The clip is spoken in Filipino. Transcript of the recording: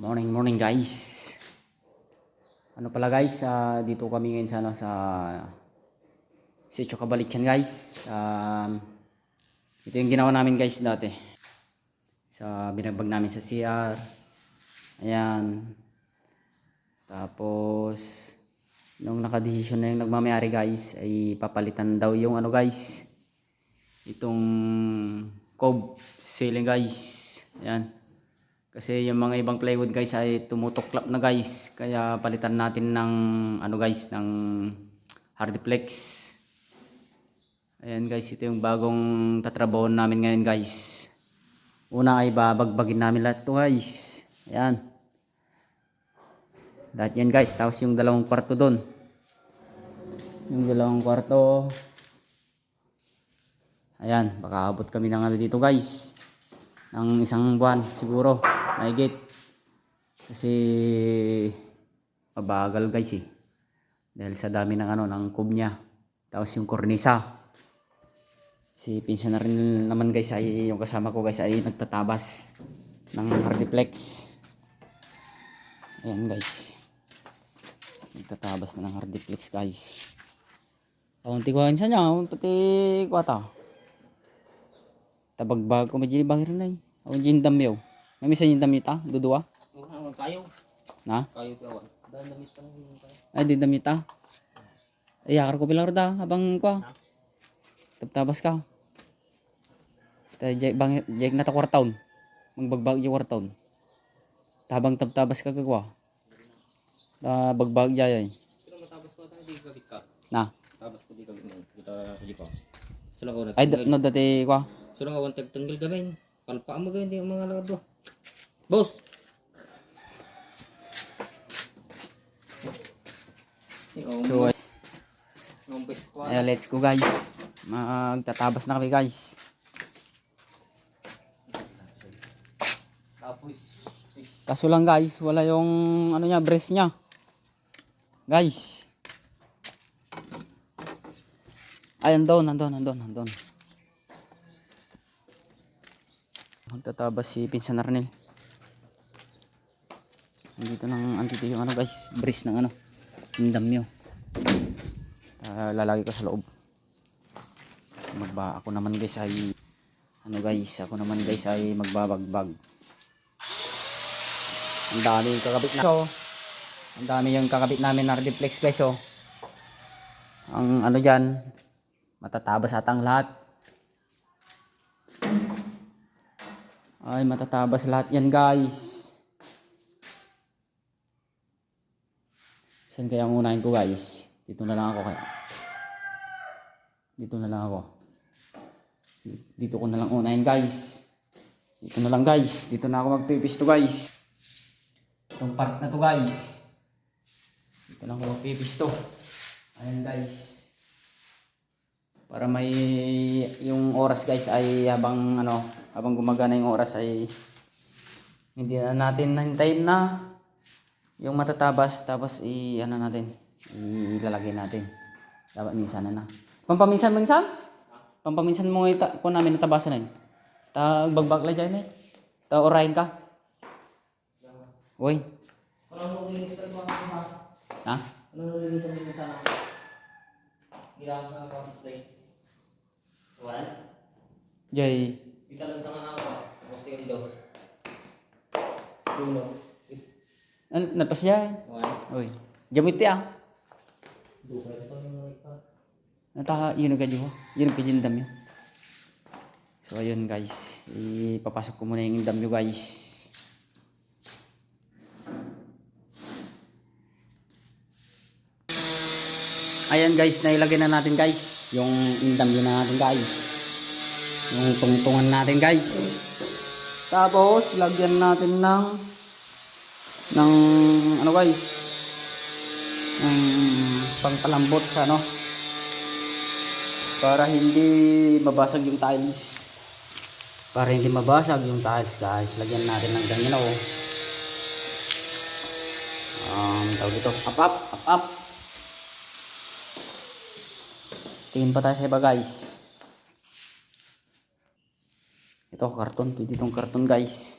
Morning, morning guys. Ano pala guys, ah, dito kami ngayon sa, ano, sa Sitio Kabalikan guys. Um, ito yung ginawa namin guys dati. Sa binagbag namin sa CR. Ayan. Tapos, nung nakadesisyon na yung nagmamayari guys, ay papalitan daw yung ano guys. Itong cob ceiling guys. Ayan. Kasi yung mga ibang plywood guys ay tumutuklap na guys. Kaya palitan natin ng ano guys, ng hardiplex. Ayan guys, ito yung bagong tatrabaho namin ngayon guys. Una ay babagbagin namin lahat to guys. Ayan. Lahat yan guys. Tapos yung dalawang kwarto doon. Yung dalawang kwarto. Ayan, baka abot kami ng ano dito guys. Ng isang buwan siguro. Mahigit. Kasi mabagal guys eh. Dahil sa dami ng ano, ng kub niya. Tapos yung kornisa. Si pinsan na rin naman guys ay yung kasama ko guys ay nagtatabas ng hardiplex. Ayan guys. Nagtatabas na ng hardiplex guys. Kaunti ko sa niya, pati kwata. Tabagbag ko medyo bangir na eh. Ako dyan damyaw. May misa yung damit ah, dudua. Kayo. Na? Kayo kawan. Dahil damit pa lang kayo. Ay, di damit ah. Ay, yakar ko bilang rada, habang ko. Tabtabas ka. Jay, bang, jay na ta kwartaon. Magbagbag yung kwartaon. Tabang tabtabas ka kagwa. Ta bagbag jay ay. Pero matapos ko di gabit ka. Na. Tapos ko di gabit mo. Kita pa. Sula ko Ay, da- no dati kwa. Sula ka wantag tanggal gamin. Kalpa mo gamin di ang mga lagad do. Boss! So, ayan, let's go guys. Magtatabas na kami guys. Tapos, Kaso lang guys, wala yung ano niya, breast niya. Guys. Ay, andon, andon, andon, andon. Magtatabas si Pinsan Arnel. Andito nang andito yung ano guys, breast ng ano, yung damyo. Ah, lalagay ko sa loob. Magba ako naman guys ay ano guys, ako naman guys ay magbabagbag. Ang dami yung kakabit na. So, ang dami yung kakabit namin na reflex guys. So, ang ano dyan, matatabas atang lahat. Ay, matatabas lahat yan guys. Saan kaya ang unahin ko guys? Dito na lang ako kaya. Dito na lang ako. Dito ko na lang unahin guys. Dito na lang guys. Dito na ako magpipisto guys. Itong part na to guys. Ito lang ako magpipisto. Ayan guys. Para may yung oras guys ay habang ano, habang gumagana yung oras ay hindi na natin hintayin na yung matatabas tapos i ano natin, ilalagay natin. Dapat minsan na na. Pampaminsan minsan? Pampaminsan mo ita ko namin natabasan na yun. Ta bagbakla dyan eh. Ta orahin ka. Uy. Ano nung linis ka ba sa? Ha? Ano nung linis mo? Ginagawa na ako display. Wala? Jay. Kita lang sa nga ako. Tapos tingin dos. Tulo. Ano, napas jay. Wala? Uy. Jamit ti ah. Nata, yun agad yun. Yun agad yung dam yun. So ayun guys. Ipapasok ko muna yung dam yun guys. Ayan guys, nailagay na natin guys. Yung indam yun na natin guys. Yung tungtungan natin guys. Tapos, lagyan natin ng ng ano guys? Ng pangpalambot sa ano? Para hindi mabasag yung tiles. Para hindi mabasag yung tiles guys. Lagyan natin ng ganyan oh. Um, tawag ito up up up up. Tingin pa tayo sa iba guys. Ito karton. Pwede itong karton guys